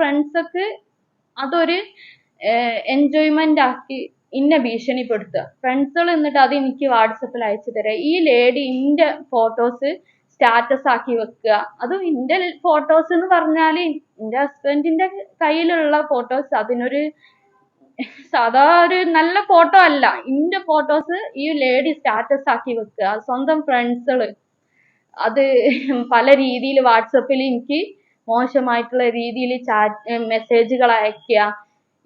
ഫ്രണ്ട്സൊക്കെ അതൊരു എൻജോയ്മെന്റ് ആക്കി ഇന്നെ ഭീഷണിപ്പെടുത്തുക. ഫ്രണ്ട്സുകൾ എന്നിട്ട് അത് എനിക്ക് വാട്സപ്പിൽ അയച്ചു തരാം. ഈ ലേഡി ഇന്റെ ഫോട്ടോസ് സ്റ്റാറ്റസ് ആക്കി വെക്കുക. അതും ഇന്റെ ഫോട്ടോസ് എന്ന് പറഞ്ഞാൽ എന്റെ ഹസ്ബൻഡിന്റെ കയ്യിലുള്ള ഫോട്ടോസ് അതിനൊരു സാധാ ഒരു നല്ല ഫോട്ടോ അല്ല. ഇന്റെ ഫോട്ടോസ് ഈ ലേഡി സ്റ്റാറ്റസ് ആക്കി വെക്കുക. സ്വന്തം ഫ്രണ്ട്സുകൾ അത് പല രീതിയിൽ വാട്സപ്പിൽ എനിക്ക് മോശമായിട്ടുള്ള രീതിയിൽ ചാറ്റ് മെസ്സേജുകൾ അയക്കുക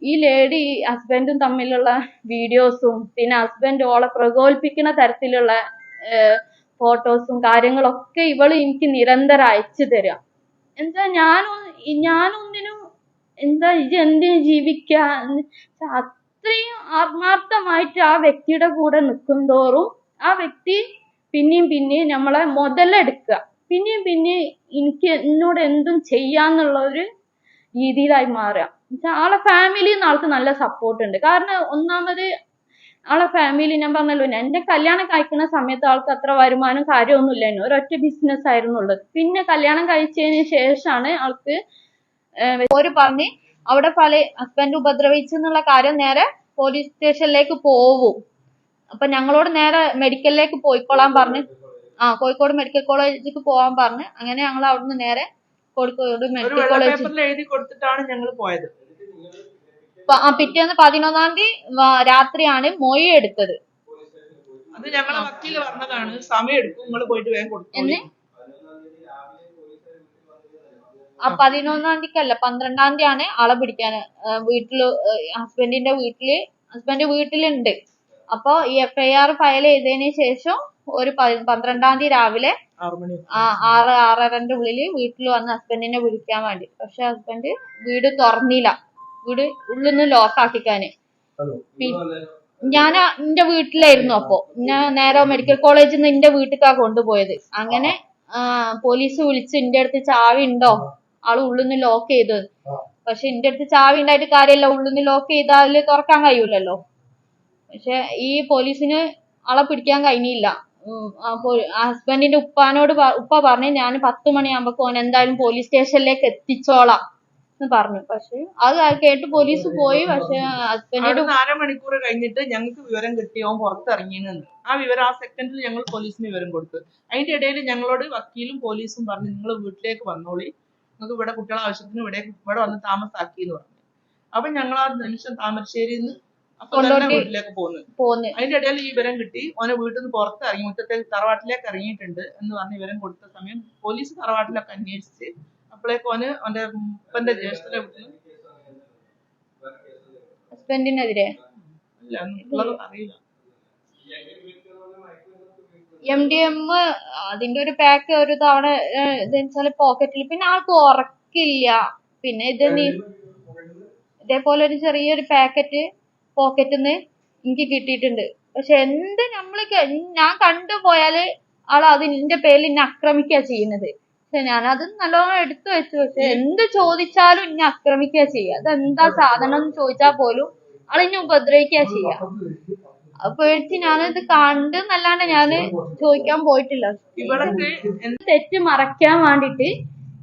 ഈ ലേഡി ഹസ്ബൻഡും തമ്മിലുള്ള വീഡിയോസും പിന്നെ ഹസ്ബൻഡ് ഓളെ പ്രകോപിപ്പിക്കുന്ന തരത്തിലുള്ള ഫോട്ടോസും കാര്യങ്ങളൊക്കെ ഇവൾ എനിക്ക് നിരന്തരം അയച്ചു തരിക എന്താ ഞാനും ഞാനൊന്നിനും എന്താ ഇത് എന്തിനു ജീവിക്ക? അത്രയും ആത്മാർത്ഥമായിട്ട് ആ വ്യക്തിയുടെ കൂടെ നിൽക്കും തോറും ആ വ്യക്തി പിന്നെയും പിന്നെയും നമ്മളെ മുതലെടുക്കുക. പിന്നെയും പിന്നെയും എനിക്ക് എന്നോട് എന്തും ചെയ്യാന്നുള്ള ഒരു രീതിയിലായി മാറുക. ആളെ ഫാമിലിയിൽ നിന്ന് ആൾക്ക് നല്ല സപ്പോർട്ട് ഉണ്ട്. കാരണം ഒന്നാമത് ആളെ ഫാമിലി ഞാൻ പറഞ്ഞല്ലോ എന്റെ കല്യാണം കഴിക്കുന്ന സമയത്ത് ആൾക്ക് അത്ര വരുമാനം കാര്യമൊന്നുമില്ലായിരുന്നു ഒരൊറ്റ ബിസിനസ് ആയിരുന്നു ഉള്ളത്. പിന്നെ കല്യാണം കഴിച്ചതിന് ശേഷമാണ് ആൾക്ക് ഓര് പറഞ്ഞ് അവിടെ പല ഹസ്ബൻഡ് ഉപദ്രവിച്ചെന്നുള്ള കാര്യം നേരെ പോലീസ് സ്റ്റേഷനിലേക്ക് പോവും. അപ്പൊ ഞങ്ങളോട് നേരെ മെഡിക്കലിലേക്ക് പോയിക്കോളാൻ പറഞ്ഞ് ആ കോഴിക്കോട് മെഡിക്കൽ കോളേജിലേക്ക് പോകാൻ പറഞ്ഞു. അങ്ങനെ ഞങ്ങൾ അവിടുന്ന് നേരെ കോഴിക്കോട് മെഡിക്കൽ കോളേജിൽ കോളേജ് എഴുതി കൊടുത്തിട്ടാണ് ഞങ്ങൾ പോയത്. പിറ്റേന്ന് പതിനൊന്നാം തീയതി രാത്രിയാണ് മൊഴി എടുത്തത്. അത് ഞങ്ങളെ വക്കീൽ പറഞ്ഞതാണ് സമയം എടുക്കും നിങ്ങൾ പോയിട്ട് വേഗം ആ പതിനൊന്നാം തീയതിക്കല്ല പന്ത്രണ്ടാം തീയതി ആണ് ആളെ പിടിക്കാൻ വീട്ടിൽ ഹസ്ബൻഡിന്റെ വീട്ടിൽ ഹസ്ബൻഡ് വീട്ടിലുണ്ട്. അപ്പൊ ഈ എഫ്ഐആർ ഫയൽ ചെയ്തതിന് ശേഷം ഒരു പന്ത്രണ്ടാം തീയതി രാവിലെ ആ ആറ് ആറരന്റെ ഉള്ളിൽ വീട്ടിൽ വന്ന് ഹസ്ബൻഡിനെ വിളിക്കാൻ വേണ്ടി. പക്ഷെ ഹസ്ബൻഡ് വീട് തുറന്നില്ല. വീട് ഉള്ളിൽ നിന്ന് ലോക്ക് ആക്കിക്കാന് ഞാൻ എന്റെ വീട്ടിലായിരുന്നു അപ്പോ. ഞാൻ നേരെ മെഡിക്കൽ കോളേജിൽ നിന്ന് എന്റെ വീട്ടിലേക്കാ കൊണ്ടുപോയത്. അങ്ങനെ പോലീസ് വിളിച്ച് എന്റെ അടുത്ത് ചാവി ഉണ്ടോ ആൾ ഉള്ളിൽ നിന്ന് ലോക്ക് ചെയ്തത് പക്ഷെ എന്റെ അടുത്ത് ചാവി ഉണ്ടായിട്ട് കാര്യമല്ല ഉള്ളിൽ നിന്ന് ലോക്ക് ചെയ്താൽ തുറക്കാൻ കഴിയൂലല്ലോ. പക്ഷെ ഈ പോലീസിന് ആളെ പിടിക്കാൻ കഴിഞ്ഞില്ല. ഹസ്ബൻഡിന്റെ ഉപ്പാനോട് ഉപ്പ പറഞ്ഞു ഞാൻ പത്ത് മണിയാകുമ്പോ ഓൻ എന്തായാലും പോലീസ് സ്റ്റേഷനിലേക്ക് എത്തിച്ചോളാം എന്ന് പറഞ്ഞു. പക്ഷെ അത് കേട്ട് പോലീസ് പോയി. പക്ഷെ ഹസ്ബൻഡിന്റെ അരമണിക്കൂർ കഴിഞ്ഞിട്ട് ഞങ്ങൾക്ക് വിവരം കിട്ടി. അവൻ പുറത്തിറങ്ങിയെന്ന് ആ വിവരം ആ സെക്കൻഡിൽ ഞങ്ങൾ പോലീസിന് വിവരം കൊടുത്തു. അതിന്റെ ഇടയിൽ ഞങ്ങളോട് വക്കീലും പോലീസും പറഞ്ഞു നിങ്ങൾ വീട്ടിലേക്ക് വന്നോളി. നിങ്ങൾക്ക് ഇവിടെ കുട്ടികളെ ആവശ്യത്തിന് ഇവിടെ ഇവിടെ വന്ന് താമസാക്കി എന്ന് പറഞ്ഞു. അപ്പൊ ഞങ്ങൾ ആ നിമിഷം താമരശ്ശേരിയിൽ നിന്ന് പോന്ന്. അതിന്റെ ഇടയിൽ ഈ വിവരം കിട്ടി. ഓനെ വീട്ടിൽ നിന്ന് പുറത്ത് ഇറങ്ങി മുറ്റത്തെ തറവാട്ടിലേക്ക് ഇറങ്ങിയിട്ടുണ്ട് എന്ന് പറഞ്ഞ് വിവരം കൊടുത്ത സമയം പോലീസ് തറവാട്ടിലൊക്കെ അന്വേഷിച്ച് അപ്പോഴേക്ക് ഓന് അവന്റെ ഉപ്പന്റെ ജ്യേഷ്ഠനെ വീട്ടിൽ ഹസ്ബൻഡിനെതിരെ? ഉള്ളത് അറിയില്ല. എം ഡി എം അതിന്റെ ഒരു പാക്ക് ഒരു തവണ ഏഹ്, പോക്കറ്റിൽ പിന്നെ ആൾക്ക് ഉറക്കില്ല. പിന്നെ ഇത് നീ ഇതേപോലെ ഒരു ചെറിയൊരു പാക്കറ്റ് പോക്കറ്റിൽ നിന്ന് എനിക്ക് കിട്ടിയിട്ടുണ്ട്. പക്ഷെ എന്ത് നമ്മൾ ക- ഞാൻ ആൾ ആൾ എന്റെ പേരിൽ എന്നെ ആക്രമിക്കുക ചെയ്യുന്നത്. പക്ഷെ ഞാൻ അത് നല്ലോണം എടുത്തു വെച്ചു. പക്ഷെ എന്ത് ചോദിച്ചാലും എന്നെ ആക്രമിക്കുക ചെയ്യുക. അതെന്താ സാധനം എന്ന് ചോദിച്ചാൽ പോലും ആളിനെ ഉപദ്രവിക്കുക ചെയ്യുക. പേടിച്ച് ഞാനത് കണ്ട് എന്നല്ലാണ്ട് ഞാൻ ചോദിക്കാൻ പോയിട്ടില്ല. തെറ്റ് മറയ്ക്കാൻ വേണ്ടിട്ട്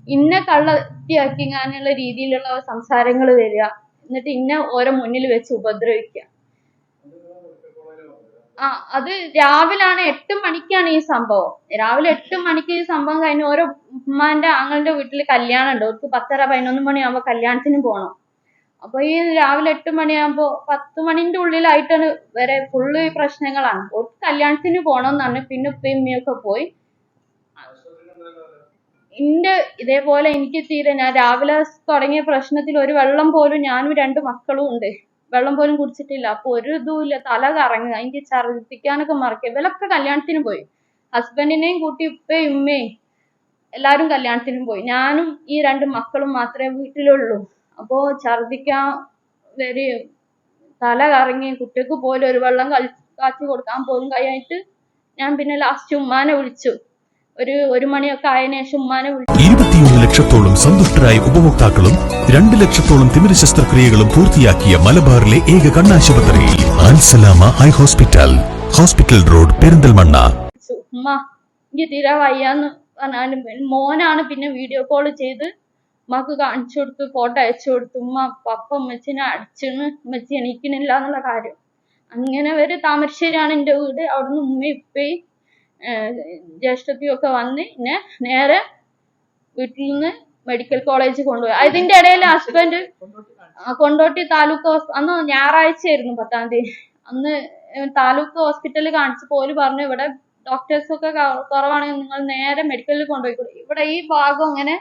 ഇന്നെ കള്ളത്തിയാക്കിങ്ങാനുള്ള രീതിയിലുള്ള സംസാരങ്ങൾ വരിക. എന്നിട്ട് ഇന്നെ ഓരോ മുന്നിൽ വെച്ച് ഉപദ്രവിക്കുക ആ അത് രാവിലാണ് എട്ട് മണിക്കാണ് ഈ സംഭവം. രാവിലെ എട്ട് മണിക്ക് ഈ സംഭവം കഴിഞ്ഞ് ഓരോ ഉമ്മാന്റെ ആങ്ങളുടെ വീട്ടിൽ കല്യാണം ഉണ്ട്. അവർക്ക് പത്തര പതിനൊന്ന് മണിയാകുമ്പോ കല്യാണത്തിന് പോണം. അപ്പൊ ഈ രാവിലെ എട്ട് മണിയാകുമ്പോ പത്ത് മണിന്റെ ഉള്ളിലായിട്ടാണ് വരെ ഫുള്ള് പ്രശ്നങ്ങളാണ്. അവർക്ക് കല്യാണത്തിന് പോണമെന്നാണ് പിന്നെ ഉപ്പയും ഉമ്മയൊക്കെ പോയി. എന്റെ ഇതേപോലെ എനിക്ക് തീരെ ഞാൻ രാവിലെ തുടങ്ങിയ പ്രശ്നത്തിൽ ഒരു വെള്ളം പോലും ഞാനും രണ്ട് മക്കളും ഉണ്ട്. വെള്ളം പോലും കുടിച്ചിട്ടില്ല. അപ്പൊ ഒരു ഇതുമില്ല തല കറങ്ങുക. എനിക്ക് ഛർദിക്കാനൊക്കെ മറക്കുക. ഇവരൊക്കെ കല്യാണത്തിന് പോയി. ഹസ്ബൻഡിനെയും കൂട്ടി ഉപ്പയും ഉമ്മയും എല്ലാരും കല്യാണത്തിനും പോയി. ഞാനും ഈ രണ്ട് മക്കളും മാത്രമേ വീട്ടിലുള്ളൂ. അപ്പോ ഛർദിക്കാൻ വരും തല കറങ്ങി കുട്ടിക്ക് പോലും ഒരു വെള്ളം കളി കാച്ചി കൊടുക്കാൻ പോലും കഴിയായിട്ട് ഞാൻ പിന്നെ ലാസ്റ്റ് ഉമ്മാനെ വിളിച്ചു. ഒരു ഒരു മണിയൊക്കെ ആയതിനു ശേഷം ഉമ്മാനെ ഇരുപത്തിയൊന്ന് ലക്ഷത്തോളം സന്തുഷ്ടരായ ഉപഭോക്താക്കളും രണ്ട് ലക്ഷത്തോളം തിമിര ശസ്ത്രക്രിയകളും പൂർത്തിയാക്കിയ മലബാറിലെ ഏക കണ്ണാശുപത്രിയിൽ Al Salama eye hospital hospital road Perinthalmanna. ഉമ്മ എനിക്ക് തീരെ വയ്യാന്ന് പറഞ്ഞാലും മോനാണ് പിന്നെ വീഡിയോ കോൾ ചെയ്ത് ഉമ്മക്ക് കാണിച്ചു കൊടുത്ത് ഫോട്ടോ അയച്ചു കൊടുത്തു ഉമ്മ പപ്പ ഉമ്മച്ചിനെ അടിച്ചിന് ഉമ്മച്ചി എണീക്കണില്ല എന്നുള്ള കാര്യം. അങ്ങനെ ഒരു താമരശ്ശേരിയാണ് എന്റെ വീട്. അവിടുന്ന് ഉമ്മ ഉപ്പയും ജ്യേഷ്ഠത്തിയും ഒക്കെ വന്ന് എന്നെ നേരെ വീട്ടിൽ നിന്ന് മെഡിക്കൽ കോളേജ് കൊണ്ടുപോയി. അതിന്റെ ഇടയിൽ ഹസ്ബൻഡ് കൊണ്ടോട്ടി താലൂക്ക് അന്ന് ഞായറാഴ്ച ആയിരുന്നു പത്താം തീയതി. അന്ന് താലൂക്ക് ഹോസ്പിറ്റലിൽ കാണിച്ചപ്പോൾ ഓൽ പറഞ്ഞു ഇവിടെ ഡോക്ടേഴ്സ് ഒക്കെ കുറവാണെങ്കിൽ നിങ്ങൾ നേരെ മെഡിക്കലിൽ കൊണ്ടുപോയി ഇവിടെ ഈ ഭാഗം അങ്ങനെ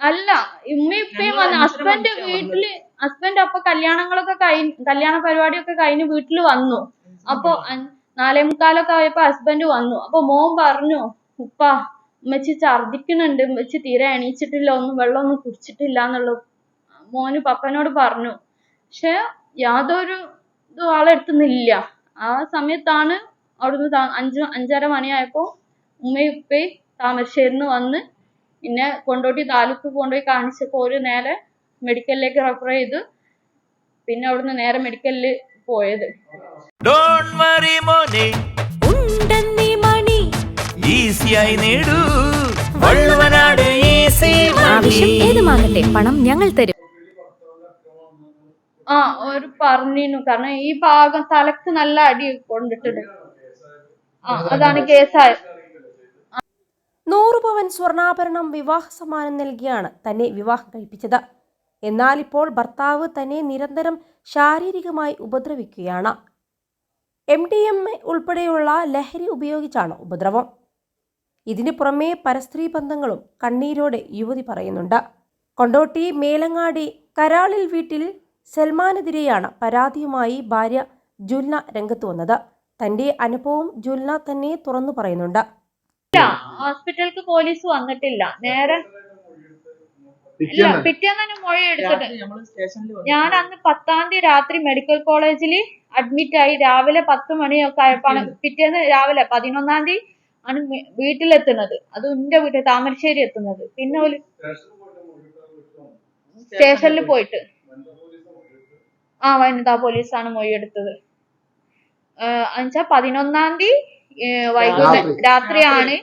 അല്ല ഉമ്മയും ഇപ്പയും വന്ന് ഹസ്ബൻഡ് വീട്ടിൽ ഹസ്ബൻഡ് അപ്പൊ കല്യാണങ്ങളൊക്കെ കഴിഞ്ഞ് കല്യാണ പരിപാടിയൊക്കെ കഴിഞ്ഞ് വീട്ടിൽ വന്നു. അപ്പൊ നാലേ മുക്കാലൊക്കെ ആയപ്പോ ഹസ്ബൻഡ് വന്നു. അപ്പൊ മോൻ പറഞ്ഞു ഉപ്പ ഉമ്മച്ചി ഛർദിക്കുന്നുണ്ട് ഉമ്മച്ചി തീരെ എണീച്ചിട്ടില്ല. ഒന്നും വെള്ളമൊന്നും കുടിച്ചിട്ടില്ല എന്നുള്ള മോന് പപ്പനോട് പറഞ്ഞു. പക്ഷെ യാതൊരു ഇതും ആളെടുത്തുന്നില്ല ആ സമയത്താണ് അവിടുന്ന് അഞ്ച് അഞ്ചര മണിയായപ്പോ ഉമ്മയും ഉപ്പയും താമരശ്ശേരിന്ന് വന്ന് പിന്നെ കൊണ്ടോട്ടി താലൂക്ക് കൊണ്ടുപോയി കാണിച്ചപ്പോൾ ഒരു നേരെ മെഡിക്കലിലേക്ക് റെഫർ ചെയ്തു. പിന്നെ അവിടുന്ന് നേരെ മെഡിക്കലിൽ പോയത്. ആവശ്യം ഏതുമാകട്ടെ പണം ഞങ്ങൾ തരും. ആ ഒരു പറഞ്ഞിരുന്നു. കാരണം ഈ ഭാഗം തലക്ക് നല്ല അടി കൊണ്ടിട്ടുണ്ട്. ആ അതാണ് കേസായത് നൂറ് പവൻ സ്വർണാഭരണം വിവാഹ സമ്മാനം നൽകിയാണ് തന്നെ വിവാഹം കഴിപ്പിച്ചത്. എന്നാൽ ഇപ്പോൾ ഭർത്താവ് തന്നെ നിരന്തരം ശാരീരികമായി ഉപദ്രവിക്കുകയാണ്. എം ഡി എം എ ഉൾപ്പെടെയുള്ള ലഹരി ഉപയോഗിച്ചാണ് ഉപദ്രവം. ഇതിനു പുറമേ പരസ്ത്രീ ബന്ധങ്ങളും കണ്ണീരോടെ യുവതി പറയുന്നുണ്ട്. കൊണ്ടോട്ടി മേലങ്ങാടി കരാളിൽ വീട്ടിൽ സൽമാനെതിരെയാണ് പരാതിയുമായി ഭാര്യ ജുൽന രംഗത്ത് വന്നത്. തന്റെ അനുഭവം ജുൽന തന്നെ തുറന്നു പറയുന്നുണ്ട്. ഹോസ്പിറ്റലിൽ പോലീസ് വന്നിട്ടില്ല. നേരെ ഇല്ല പിറ്റേന്ന് തന്നെ. മൊഴി എടുത്തിട്ട്. രാത്രി സ്റ്റേഷനിൽ വന്നു ഞാൻ അന്ന് പത്താം തീയതി രാത്രി മെഡിക്കൽ കോളേജിൽ അഡ്മിറ്റ് ആയി രാവിലെ പത്ത് മണിയൊക്കെ ആയപ്പോഴാണ് പിറ്റേന്ന് രാവിലെ പതിനൊന്നാം തീയതി ആണ് വീട്ടിൽ വീട്ടിലെത്തുന്നത്. അത് എന്റെ വീട്ടിൽ താമരശ്ശേരി എത്തുന്നത്. പിന്നെ ഒരു സ്റ്റേഷനിൽ പോയിട്ട്. ആ വനിതാ പോലീസാണ് മൊഴി എടുത്തത്. എന്നുവെച്ചാ പതിനൊന്നാം തീയതി വൈകുന്നേരം രാത്രിയാണ്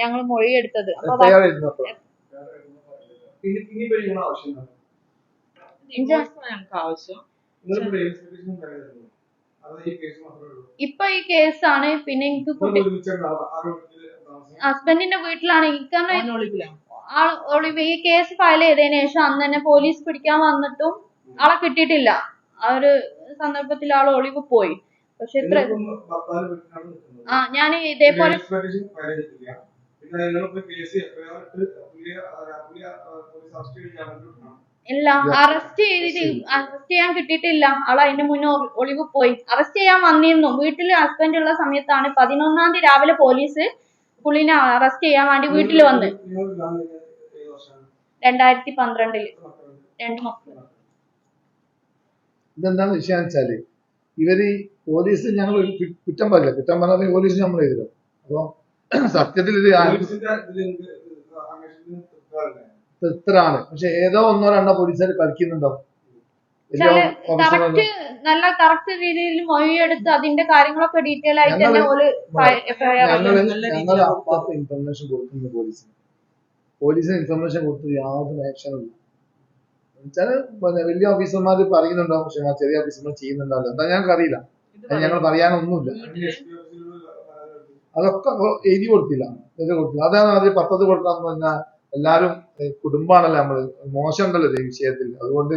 ഞങ്ങൾ മൊഴി എടുത്തത്. അപ്പൊ? Divorce ആണ് ഞങ്ങൾക്ക് ആവശ്യം. ഇപ്പൊ ഈ കേസാണ് പിന്നെ എനിക്ക് കുട്ടി ഹസ്ബൻഡിന്റെ വീട്ടിലാണ്. എനിക്ക് ഒളിവ് ഈ കേസ് ഫയൽ ചെയ്തതിനു ശേഷം അന്ന് തന്നെ പോലീസ് പിടിക്കാൻ വന്നിട്ടും ആളെ കിട്ടിയിട്ടില്ല. ആ ഒരു സന്ദർഭത്തിൽ ആൾ ഒളിവ് പോയി. പക്ഷെ ഇത്ര ആ ഞാൻ ഇതേപോലെ ഇല്ല അറസ്റ്റ് ചെയ്തിട്ട് അറസ്റ്റ് ചെയ്യാൻ കിട്ടിയിട്ടില്ല. അവൾ അതിന്റെ മുന്നേ ഒളിവ് പോയി. അറസ്റ്റ് ചെയ്യാൻ വന്നിരുന്നു. വീട്ടിൽ ഹസ്ബൻഡ് ഉള്ള സമയത്താണ് പതിനൊന്നാം തീയതി രാവിലെ പോലീസ് പുള്ളിനെ അറസ്റ്റ് ചെയ്യാൻ വേണ്ടി വീട്ടിൽ വന്ന്. രണ്ടായിരത്തി പന്ത്രണ്ടിൽ. രണ്ട് മക്കൾ ഇതെന്താണ് വിഷയം വെച്ചാൽ ഇവർ പോലീസ് ഞങ്ങൾ കുറ്റം പറയില്ല. കുറ്റം പറഞ്ഞാൽ പോലീസ് നമ്മൾ എതിരും അപ്പൊ സത്യത്തിൽ ഇത് തൃപ്തരാണ്. പക്ഷെ ഏതോ ഒന്നോ രണ്ടോ പോലീസുകാർ കളിക്കുന്നുണ്ടോ? നല്ല കറക്റ്റ് രീതിയിൽ മൊഴിയെടുത്ത് അതിന്റെ കാര്യങ്ങളൊക്കെ ഡീറ്റെയിൽ ആയിട്ട് തന്നെ ഇൻഫർമേഷൻ കൊടുക്കുന്നു പോലീസിന്. പോലീസിന് ഇൻഫർമേഷൻ കൊടുത്ത് യാതൊരു ആക്ഷനും ഇല്ല. വലിയ ഓഫീസർമാർ പറയുന്നുണ്ടോ പക്ഷെ ചെറിയ ഓഫീസർമാർ ചെയ്യുന്നുണ്ടാവില്ല. എന്താ ഞങ്ങൾക്ക് അറിയില്ല ഞങ്ങൾ പറയാനൊന്നുമില്ല. അതൊക്കെ എഴുതി കൊടുത്തില്ല. എഴുതി കൊടുത്തില്ല. അതാണ് ആദ്യം പദ്ധതി കൊടുക്കാന്ന് പറഞ്ഞാൽ കുടുംബാണല്ലോ നമ്മൾ. മോശം ഉണ്ടല്ലോ ഈ വിഷയത്തിൽ അതുകൊണ്ട്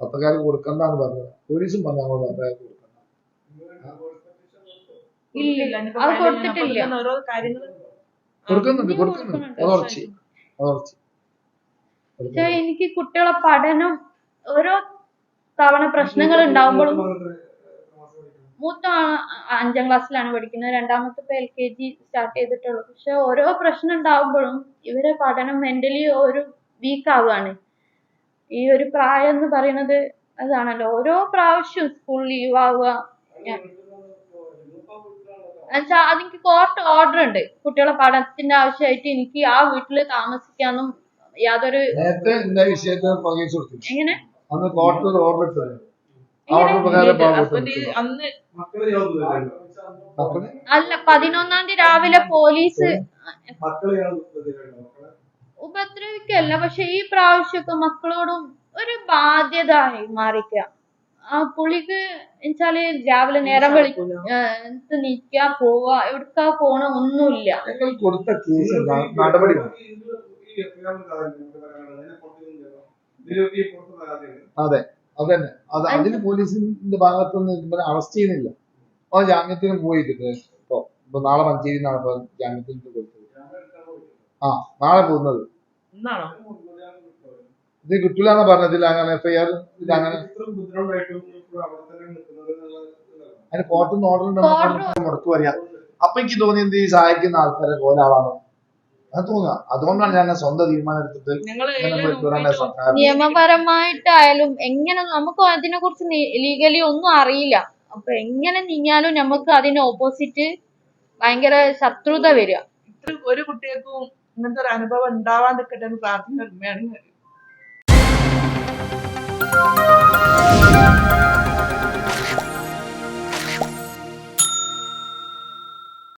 പത്രക്കാർക്ക് കൊടുക്കണ്ടെന്ന് പറഞ്ഞത്. പോലീസും പറഞ്ഞു നമ്മൾ പത്രക്കാർക്ക് കൊടുക്കണ്ട. കൊടുക്കുന്നുണ്ട് കൊടുക്കുന്നുണ്ട്. അതോർച്ച് അതോർച്ച് എനിക്ക് കുട്ടികളെ പഠനം ഓരോ തവണ പ്രശ്നങ്ങൾ ഉണ്ടാവുമ്പോഴും മൂത്ത അഞ്ചാം ക്ലാസ്സിലാണ് പഠിക്കുന്നത്. രണ്ടാമത്തെ ഇപ്പൊ എൽ കെ ജി സ്റ്റാർട്ട് ചെയ്തിട്ടുള്ളൂ. പക്ഷെ ഓരോ പ്രശ്നം ഉണ്ടാവുമ്പോഴും ഇവരെ പഠനം മെന്റലി ഒരു വീക്ക് ആവുകയാണ്. ഈ ഒരു പ്രായം എന്ന് പറയുന്നത് അതാണല്ലോ. ഓരോ പ്രാവശ്യം സ്കൂൾ ലീവ് ആവുക. എന്നുവെച്ചാ അതെനിക്ക് കോർട്ട് ഓർഡർ ഉണ്ട്. കുട്ടികളെ പഠനത്തിന്റെ ആവശ്യമായിട്ട് എനിക്ക് ആ വീട്ടിൽ താമസിക്കാനും യാതൊരു എങ്ങനെ? ആ? ഓർഡർ പ്രകാരം അന്ന്. അല്ല പതിനൊന്നാം തീയതി രാവിലെ പോലീസ് ഉപദ്രവിക്കല്ല പക്ഷെ ഈ പ്രാവശ്യമൊക്കെ മക്കളോടും ഒരു ബാധ്യത ആയി മാറിക്ക ആ പുള്ളിക്ക് എന്നുവെച്ചാൽ രാവിലെ നേരം വെളി ഏഹ് നിക്കാ പോവാ എവിടക്കാ പോണ ഒന്നുമില്ല. അതെ അതന്നെ. അത് അതിന് പോലീസിന്റെ ഭാഗത്തുനിന്ന് ഇവരെ അറസ്റ്റ് ചെയ്യുന്നില്ല. അവൻ ജാമ്യത്തിന് പോയിട്ട് ഇപ്പൊ ഇപ്പൊ നാളെ മഞ്ചേരി നാളെ ജാമ്യത്തിന് കൊടുത്തത്. ആ നാളെ പോകുന്നത്. ഇത് കിട്ടില്ല എന്ന് പറഞ്ഞതിൽ അങ്ങനെ എഫ്ഐആർ ഇത് അങ്ങനെ. അതിന് കോർട്ടിൽ ഓർഡർ ഉണ്ടെന്ന് മുടക്ക് പറയാം. അപ്പൊ എനിക്ക് തോന്നിയത് ഈ സഹായിക്കുന്ന ആൾക്കാരെ പോലെ ആളാണ്? സ്വന്തം തീരുമാനം നിയമപരമായിട്ടായാലും എങ്ങനെ നമുക്ക് അതിനെ കുറിച്ച് ലീഗലി ഒന്നും അറിയില്ല. അപ്പൊ എങ്ങനെ നീങ്ങിയാലും നമുക്ക് അതിന് ഓപ്പോസിറ്റ് ഭയങ്കര ശത്രുത വരിക. ഒരു കുട്ടികൾക്കും ഇങ്ങനത്തെ ഒരു അനുഭവം ഉണ്ടാവാണ്ടിരിക്കട്ടെ എന്ന് പ്രാർത്ഥന വേണമെങ്കിൽ